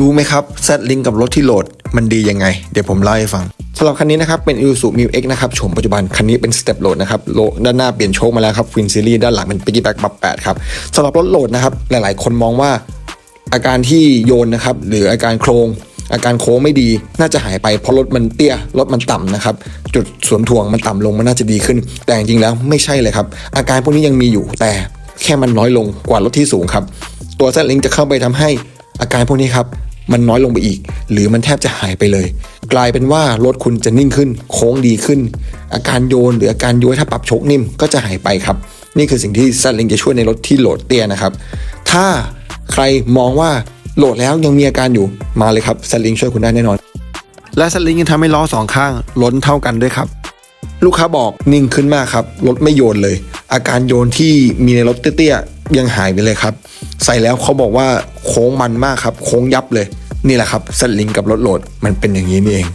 รู้ไหมครับแซดลิงกับรถที่โหลดมันดียังไง เดี๋ยวผมเล่าให้ฟังสำหรับคันนี้นะครับเป็น Isuzu Mu X นะครับโฉมปัจจุบันคันนี้เป็นสเต็ปโหลดนะครับโลด้านหน้าเปลี่ยนโชคมาแล้วครับฟินซีรีส์ด้านหลังเป็นปิกกี้แบ็กบับ8ครับสำหรับรถโหลดนะครับหลาย ๆ คนมองว่าอาการที่โยนนะครับหรืออาการโครงอาการโค้งไม่ดีน่าจะหายไปเพราะรถมันเตี้ยรถมันต่ำนะครับ จุดสวนทวงมันต่ำลงมันน่าจะดีขึ้น แต่จริงๆแล้วไม่ใช่เลยครับ อาการพวกนี้ยังมีอยู่แต่แค่มันน้อยลงกว่ารถที่สูงครับ ตัวแซดลิงจะเข้าไปทำให้อาการพวกนี้ครับ มันน้อยลงไปอีก หรือมันแทบจะหายไปเลย กลายเป็นว่ารถคุณจะนิ่งขึ้น โค้งดีขึ้น อาการโยนหรืออาการย้วยถ้าปรับโชคนิ่มก็จะหายไปครับ นี่คือสิ่งที่แซดลิงจะช่วยในรถที่โหลดเตี้ยนะครับ ถ้าใครมองว่าโหลดแล้วยังมีอาการอยู่มาเลยครับแซดลิงช่วยคุณได้แน่นอน และสลิงยังทำให้ล้อสองข้างล้นเท่ากันด้วยครับลูกค้าบอกนิ่งขึ้นมากครับรถไม่โยนเลย อาการโยนที่มีในรถเตี้ยๆยังหายไปเลยครับ ใส่แล้วเขาบอกว่าโค้งมันมากครับ โค้งยับเลย นี่แหละครับสลิงกับรถโหลดมันเป็นอย่างนี้นี่เอง